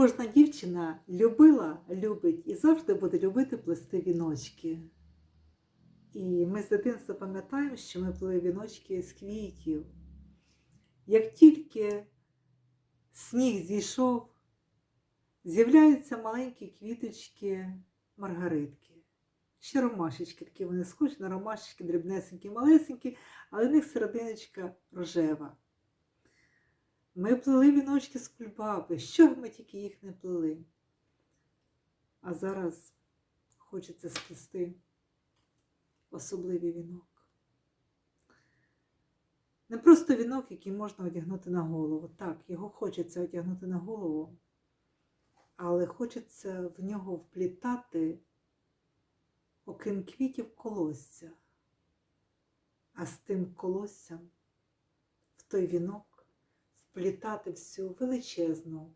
Кожна дівчина любила, любить і завжди буде любити плести віночки. І ми з дитинства пам'ятаємо, що ми плели віночки з квітів. Як тільки сніг зійшов, з'являються маленькі квіточки маргаритки. Ще ромашечки, такі вони схожі на ромашечки, дрібнесенькі, малесенькі, але в них серединочка рожева. Ми плели віночки з кульбаби, що ми тільки їх не плели. А зараз хочеться сплести особливий вінок. Не просто вінок, який можна одягнути на голову. Так, його хочеться одягнути на голову, але хочеться в нього вплітати, окрім квітів, колосся. А з тим колоссям в той вінок вплітати всю величезну,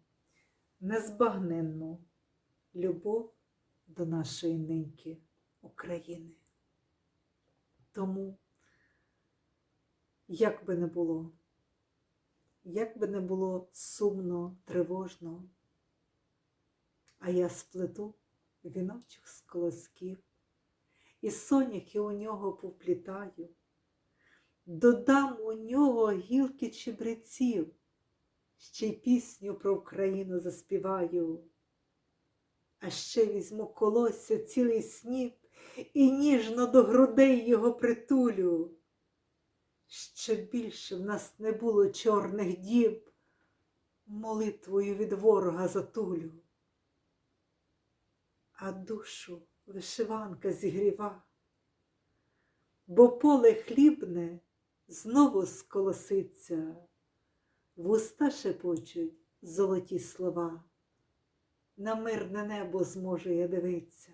незбагненну любов до нашої неньки України. Тому, як би не було, як би не було сумно, тривожно, а я сплету віночок з колосків, і соняки у нього повплітаю, додам у нього гілки чебреців, ще й пісню про Україну заспіваю, а ще візьму колосся цілий сніп і ніжно до грудей його притулю. Ще більше в нас не було чорних діб, молитвою від ворога затулю. А душу вишиванка зігріва, бо поле хлібне знову сколоситься, вуста шепочуть золоті слова, на мирне небо зможу я дивиться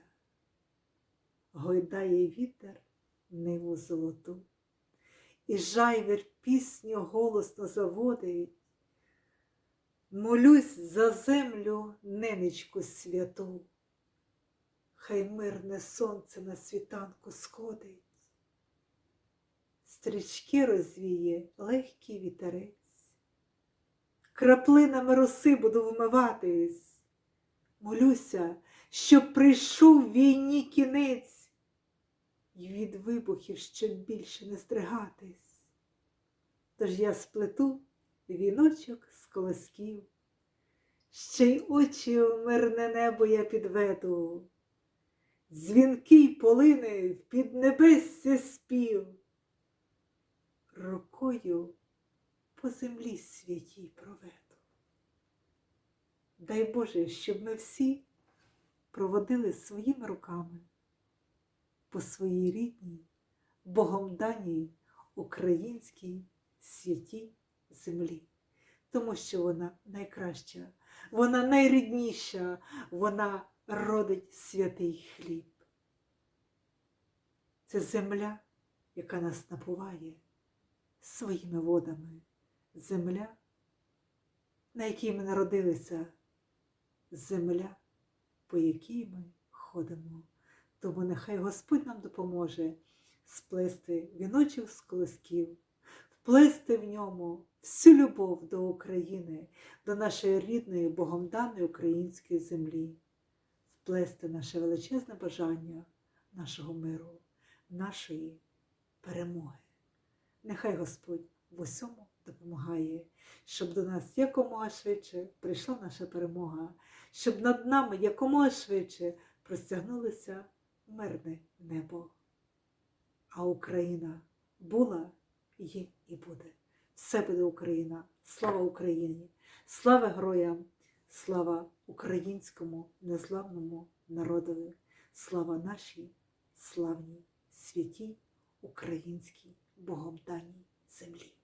гойдає вітер ниву золоту, і жайвір пісню голосно заводить. Молюсь за землю ненечку святу, хай мирне сонце на світанку сходить, стрічки розвіє легкий вітерець, краплинами роси буду вмиватись, молюся, щоб прийшов війні кінець, і від вибухів щоб більше не стригатись. Тож я сплету віночок з колосків, ще й очі в мирне небо я підведу, дзвінкий полине в піднебесся спів, рукою по землі святій проведу. Дай Боже, щоб ми всі проводили своїми руками по своїй рідній, Богом даній українській святій землі, тому що вона найкраща, вона найрідніша, вона родить святий хліб. Це земля, яка нас напуває своїми водами, земля, на якій ми народилися, земля по якій ми ходимо. Тому нехай Господь нам допоможе сплести віночок з колосків, вплести в ньому всю любов до України, до нашої рідної, Богом даної української землі, вплести наше величезне бажання нашого миру, нашої перемоги. Нехай Господь в усьому допомагає, щоб до нас якомога швидше прийшла наша перемога, щоб над нами якомога швидше простягнулося мирне небо. А Україна була, є і буде. Все буде Україна. Слава Україні! Слава героям! Слава українському незламному народові! Слава нашій славній святій українській Богом даній землі!